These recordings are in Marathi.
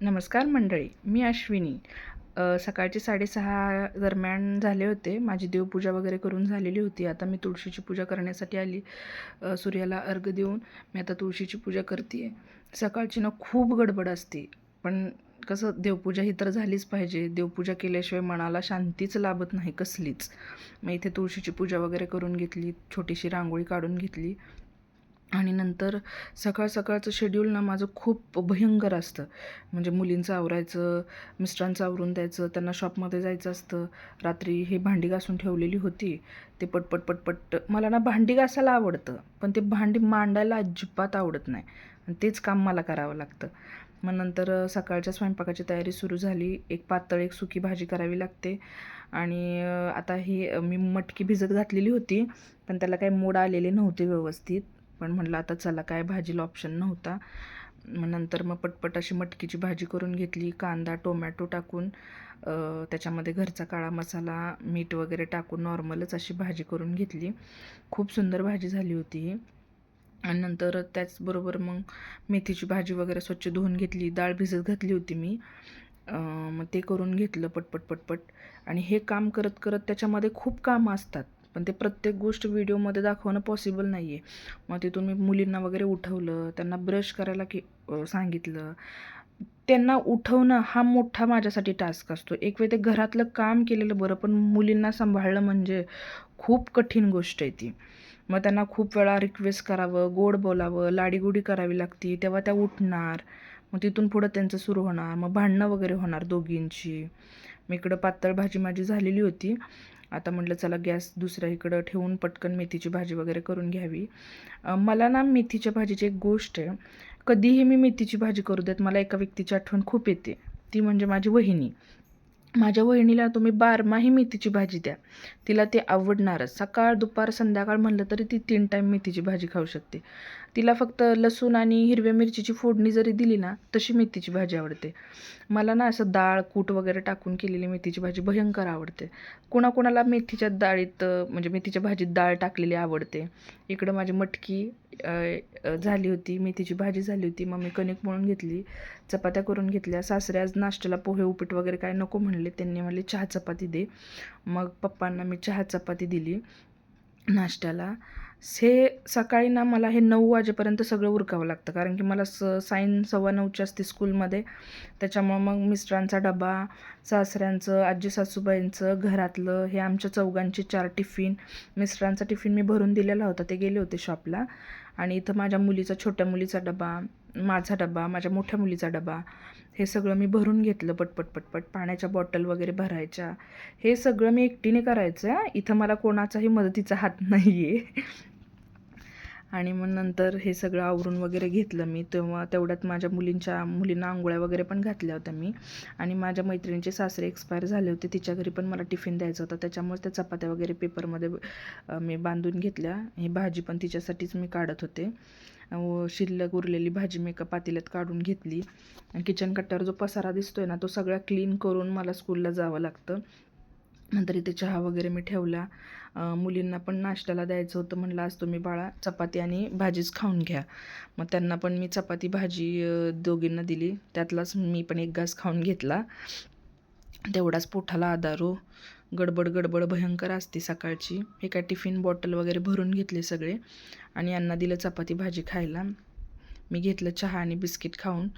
नमस्कार मंडळी मी अश्विनी. सकाळचे साडेसहा दरम्यान झाले होते. माझी देवपूजा वगैरे करून झालेली होती. आता मी तुळशीची पूजा करण्यासाठी आली. सूर्याला अर्घ देऊन मी आता तुळशीची पूजा करते आहे सकाळची ना खूप गडबड असते. पण कसं देवपूजा ही तर झालीच पाहिजे. देवपूजा केल्याशिवाय मनाला शांतीच लाभत नाही कसलीच. मग इथे तुळशीची पूजा वगैरे करून घेतली छोटीशी रांगोळी काढून घेतली. आणि नंतर सकाळ सकाळचं शेड्यूल ना माझं खूप भयंकर असतं. म्हणजे मुलींचं आवरायचं मिस्टरांचं आवरून द्यायचं त्यांना शॉपमध्ये जायचं असतं. रात्री हे भांडी घासून ठेवलेली होती. ते पटपट पटपट मला ना भांडी घासायला आवडतं पण ते भांडी मांडायला अजिबात आवडत नाही. आणि तेच काम मला करावं लागतं. मग नंतर सकाळच्या स्वयंपाकाची तयारी सुरू झाली. एक पातळ एक सुकी भाजी करावी लागते. आणि आता ही मी मटकी भिजत घातलेली होती पण त्याला काही मोड आलेले नव्हते व्यवस्थित. पण म्हटलं आता चला काय भाजीला ऑप्शन नव्हता. मग नंतर मग पटपट अशी मटकीची भाजी करून घेतली कांदा टोमॅटो टाकून त्याच्यामध्ये घरचा काळा मसाला मीठ वगैरे टाकून नॉर्मलच अशी भाजी करून घेतली. खूप सुंदर भाजी झाली होती. ही आणि नंतर त्याचबरोबर मग मेथीची भाजी वगैरे स्वच्छ धुवून घेतली डाळ भिजत घातली होती मी. मग ते करून घेतलं पटपट पटपट. आणि हे काम करत करत त्याच्यामध्ये खूप कामं असतात. पण ते प्रत्येक गोष्ट व्हिडिओमध्ये दाखवणं पॉसिबल नाही आहे मग तिथून मी मुलींना वगैरे उठवलं त्यांना ब्रश करायला की सांगितलं. त्यांना उठवणं हा मोठा माझ्यासाठी टास्क असतो. एक वेळ ते घरातलं काम केलेलं बरं पण मुलींना सांभाळणं म्हणजे खूप कठीण गोष्ट आहे ती. मग त्यांना खूप वेळा रिक्वेस्ट करावं गोड बोलावं लाडीगुडी करावी लागती तेव्हा त्या उठणार. मग तिथून पुढं त्यांचं सुरू होणार. मग भांडणं वगैरे होणार दोघींची. मी इकडं पातळ भाजी माझी झालेली होती. आता म्हटलं चला गॅस दुसऱ्या इकडं ठेवून पटकन मेथीची भाजी वगैरे करून घ्यावी. मला ना मेथीच्या भाजीची एक गोष्ट आहे. कधीही मी मेथीची भाजी करू देत मला एका व्यक्तीची आठवण खूप येते. ती म्हणजे माझी वहिनी. माझ्या वहिनीला तुम्ही बारमाही मेथीची भाजी द्या. तिला ते आवडणारच. सकाळ दुपार संध्याकाळ म्हणलं तरी ती तीन टाईम मेथीची भाजी खाऊ शकते. तिला फक्त लसूण आणि हिरव्या मिरचीची फोडणी जरी दिली ना तशी मेथीची भाजी आवडते. मला ना असं डाळ कूट वगैरे टाकून केलेली मेथीची भाजी भयंकर आवडते. कोणाकोणाला मेथीच्या डाळीत म्हणजे मेथीच्या भाजीत डाळ टाकलेली आवडते. इकडं माझी मटकी झाली होती. मेथीची भाजी झाली होती. मग मी कणिक मळून घेतली. चपात्या करून घेतल्या. सासरे आज नाश्त्याला पोहे उपीट वगैरे काय नको म्हणले. त्यांनी मला चहा चपाती दे. मग पप्पांना मी चहा चपाती दिली नाश्त्याला. हे सकाळी ना मला हे नऊ वाजेपर्यंत सगळं उरकावं लागतं. कारण की मला स साईन सव्वा नऊची असते स्कूलमध्ये. त्याच्यामुळं मग मिस्टरांचा डबा सासऱ्यांचं आजी सासूबाईंचं घरातलं हे आमच्या चौघांचे चार टिफिन. मिस्टरांचा टिफिन मी भरून दिलेला होता. ते गेले होते शॉपला. आणि इथं माझ्या मुलीचा छोट्या मुलीचा डबा माझा डबा माझ्या मोठ्या मुलीचा डबा हे सगळं मी भरून घेतलं पटपट पटपट. पाण्याच्या बॉटल वगैरे भरायच्या. हे सगळं मी एकटीने करायचं आहे. इथं मला कोणाचाही मदतीचा हात नाही आहे आणि मग नंतर हे सगळं आवरून वगैरे घेतलं मी. तेव्हा तेवढ्यात माझ्या मुलींच्या मुलींना आंघोळ्या वगैरे पण घातल्या होत्या मी. आणि माझ्या मैत्रिणीचे सासरे एक्सपायर झाले होते. तिच्या घरी पण मला टिफिन द्यायचा होता. त्याच्यामुळे त्या चपात्या वगैरे पेपरमध्ये मी बांधून घेतल्या. ही भाजी पण तिच्यासाठीच मी काढत होते. शिल्लक उरलेली भाजी मी एका पातेल्यात काढून घेतली. किचन कट्ट्यावर जो पसारा दिसतोय ना तो सगळा क्लीन करून मला स्कूलला जावं लागतं. नंतर इथे चहा वगैरे मी ठेवला. मुलींना पण नाश्त्याला द्यायचं होतं म्हणलं आज तुम्ही बाळा चपाती आणि भाजीच खाऊन घ्या. मग त्यांना पण मी चपाती भाजी दोघींना दिली. त्यातलाच मी पण एक घास खाऊन घेतला. तेवढाच पोठाला आधारो. गडबड गडबड भयंकर असते सकाळची. हे काय टिफिन बॉटल वगैरे भरून घेतले सगळे आणि यांना दिलं चपाती भाजी खायला. मी घेतलं चहा आणि बिस्किट खाऊन.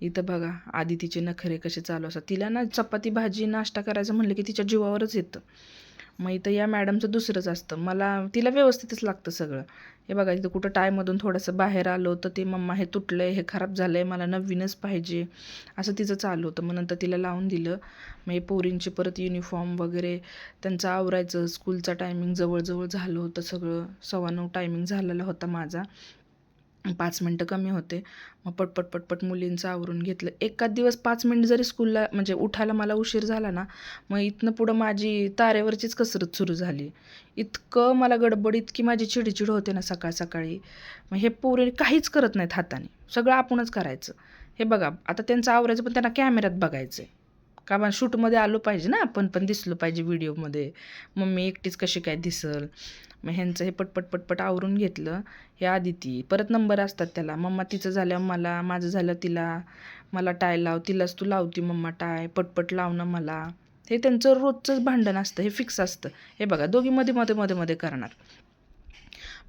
इथं बघा आधी तिचे नखरे कसे चालू असतात. तिला ना चपाती भाजी नाश्ता करायचं म्हणलं की तिच्या जीवावरच येतं. मग इथं या मॅडमचं दुसरंच असतं. मला तिला व्यवस्थितच लागतं सगळं. हे बघा इथं कुठं टायमधून थोडंसं बाहेर आलो तर ते मम्मा हे तुटलं आहे हे खराब झालं आहे मला नवीनच पाहिजे. असं तिचं चालू होतं. मग नंतर तिला लावून दिलं. मग हे पोरींचे परत युनिफॉर्म वगैरे त्यांचं आवरायचं. स्कूलचा टायमिंग जवळजवळ झालं होतं सगळं. सव्वा नऊ टायमिंग झालेला होता माझा. पाच मिनटं कमी होते. मग पटपट पटपट मुलींचं आवरून घेतलं. एकाच दिवस पाच मिनिट जरी स्कूलला म्हणजे उठायला मला उशीर झाला ना मग इथनं पुढं माझी तारेवरचीच कसरत सुरू झाली. इतकं मला गडबड इतकी माझी चिडचिड होते ना सकाळ सकाळी. मग हे पोरे काहीच करत नाहीत हाताने. सगळं आपणच करायचं. हे बघा आता त्यांचं आवरायचं पण त्यांना कॅमेऱ्यात बघायचं आहे का बा शूटमध्ये आलो पाहिजे ना आपण पण दिसलो पाहिजे व्हिडिओमध्ये. मम्मी एकटीच कशी काय दिसल? मग ह्यांचं हे पटपट पटपट आवरून घेतलं. हे आदिती परत नंबर असतात त्याला. मम्मा तिचं झालं मला माझं झालं तिला. मला टाय लाव तिलाच तू लावती मम्मा टाय. पटपट लावणं मला. हे त्यांचं रोजचंच भांडण असतं हे फिक्स असतं. हे बघा दोघी मध्ये मध्ये मध्ये मध्ये करणार.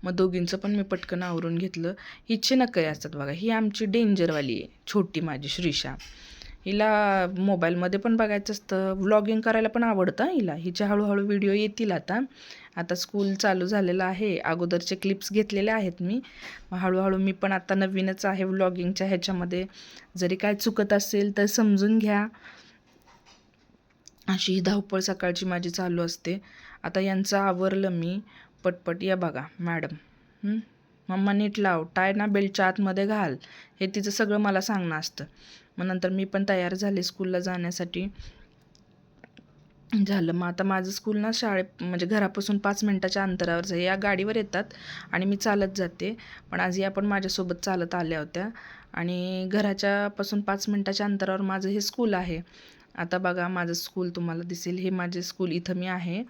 मग दोघींचं पण मी पटकन आवरून घेतलं. हिचे नकळे असतात बघा. ही आमची डेंजरवाली आहे छोटी माझी श्रीषा हिला मोबाईलमध्ये पण बघायचं असतं. व्लॉगिंग करायला पण आवडतं हिला. हिचे हळूहळू व्हिडिओ येतील आता. आता स्कूल चालू झालेलं आहे. अगोदरचे क्लिप्स घेतलेले आहेत मी. हळूहळू मी पण आता नवीनच आहे व्लॉगिंगच्या ह्याच्यामध्ये. जरी काय चुकत असेल तर समजून घ्या. अशी ही धावपळ सकाळची माझी चालू असते. आता यांचं आवरलं मी. पटपट या बघा मॅडम. हं? मम्मा नीट लाव टाय ना बेल्टच्या आतमध्ये घाल. हे तिचं सगळं मला सांगणं असतं. मग नंतर मी पण तयार झाले स्कूलला जाण्यासाठी. झालं. मग आता माझं स्कूल ना शाळे म्हणजे घरापासून पाच मिनटाच्या अंतरावर या गाडीवर येतात आणि मी चालत जाते. पण आज या पण माझ्यासोबत चालत आल्या होत्या. आणि घराच्यापासून पाच मिनटाच्या अंतरावर माझं हे स्कूल आहे. आता बघा माझं स्कूल तुम्हाला दिसेल. हे माझे स्कूल इथं मी आहे.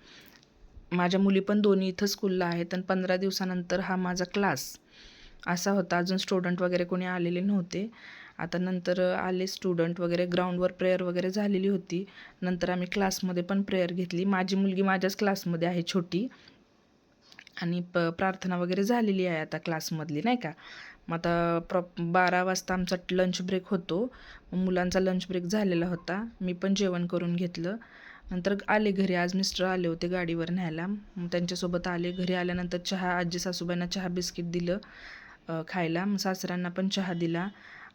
माझ्या मुली पण दोन्ही इथं स्कूलला आहेत आणि पंधरा दिवसानंतर हा माझा क्लास असा होता. अजून स्टुडंट वगैरे कोणी आलेले नव्हते. आता नंतर आले स्टुडंट वगैरे ग्राउंडवर प्रेयर वगैरे झालेली होती. नंतर आम्ही क्लासमध्ये पण प्रेयर घेतली. माझी मुलगी माझ्याच क्लासमध्ये आहे छोटी. आणि प प्रार्थना वगैरे झालेली आहे आता क्लासमधली नाही का? मग आता प्रॉ बारा वाजता आमचा लंच ब्रेक होतो. मुलांचा लंच ब्रेक झालेला होता. मी पण जेवण करून घेतलं. नंतर आले घरी आज मिस्टर आले होते गाडीवर न्यायला. मग त्यांच्यासोबत आले. घरी आल्यानंतर चहा आजी सासूबाईंना चहा बिस्किट दिलं खायला. मग सासऱ्यांना पण चहा दिला.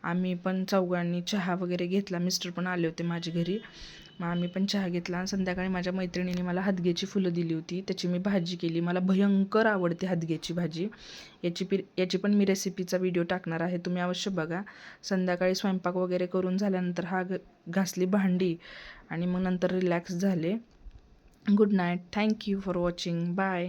आम्ही पण चौघांनी चहा वगैरे घेतला. मिस्टर पण आले होते माझ्या घरी. मग आम्ही पण चहा घेतला आणि संध्याकाळी माझ्या मैत्रिणीने मला हादग्याची फुलं दिली होती. त्याची मी भाजी केली. मला भयंकर आवडते हदग्याची भाजी. याची पी याची पण मी रेसिपीचा व्हिडिओ टाकणार आहे. तुम्ही अवश्य बघा. संध्याकाळी स्वयंपाक वगैरे करून झाल्यानंतर हा घ घासली भांडी आणि मग नंतर रिलॅक्स झाले. Good night. Thank you for watching. Bye.